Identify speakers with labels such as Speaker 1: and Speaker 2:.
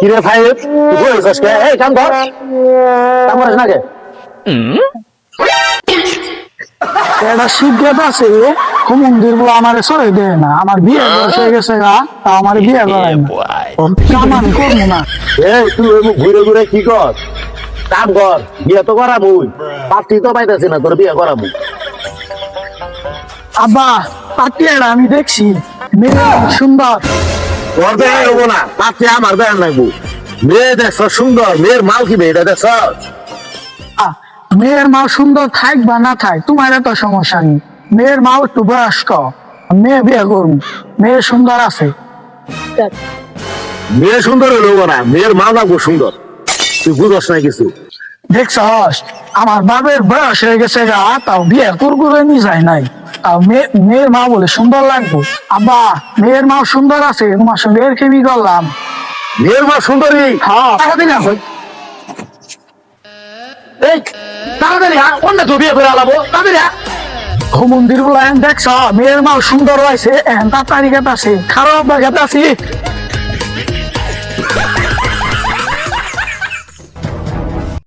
Speaker 1: কিরে ভাই তুই বলেছিস কে? এই কাম কর। কাম করিস না কে?
Speaker 2: এটা শিবগেট আছে মন্দিরগুলো আমার সরে দেয় না। আমার বিয়ে বয়স হয়ে গেছে গা তা আমার বিয়ে করায় না। কাম আমি করব না।
Speaker 1: এই তুই ঘুরে ঘুরে কি কর? কাম কর বিয়ে তো করা মুই পাত্রী তো পাইতেছি না তোর বিয়ে করা মুই
Speaker 2: আব্বা পাটিয়াটা আমি দেখছি। মেয়ে সুন্দর।
Speaker 1: তোর দেখা হব না। পাত্রী আমার দেখা লাগবো। মেয়ে দেখছ সুন্দর। মেয়ের মাল কি মেয়ে? এটা দেখছ?
Speaker 2: মেয়ের মা সুন্দর থাক বা না থাক তোমার এত সমস্যা নেই। মেয়ের মাও একটু বয়স্ক মেয়ে বিয়ে করুন। মেয়ে সুন্দর আছে।
Speaker 1: মেয়ে সুন্দর হইলেও না। মেয়ের মা লাগবো সুন্দর। তুই বুঝস না কিছু।
Speaker 2: দেখছস? আমার বাবের বয়স হয়ে গেছে গা তাও বিয়ে কুরকুরে নি যায় নাই। তাও মেয়ের মা বলে সুন্দর লাগবো। আব্বা মেয়ের মা সুন্দর আছে তোমার সঙ্গে এর কেমি করলাম।
Speaker 1: মেয়ের মা সুন্দরী?
Speaker 2: হ্যাঁ।
Speaker 1: হই এই তাড়াতাড়ি হ্যাঁ অন্য তো বিয়ে করে আলাবো। তাড়াতাড়ি হ্যাঁ
Speaker 2: মন্দিরগুলো দেখছ মেয়ের মা সুন্দর হয়েছে এখন তাড়াতাড়ি গেতাছে খারাপ বা গেতাছি।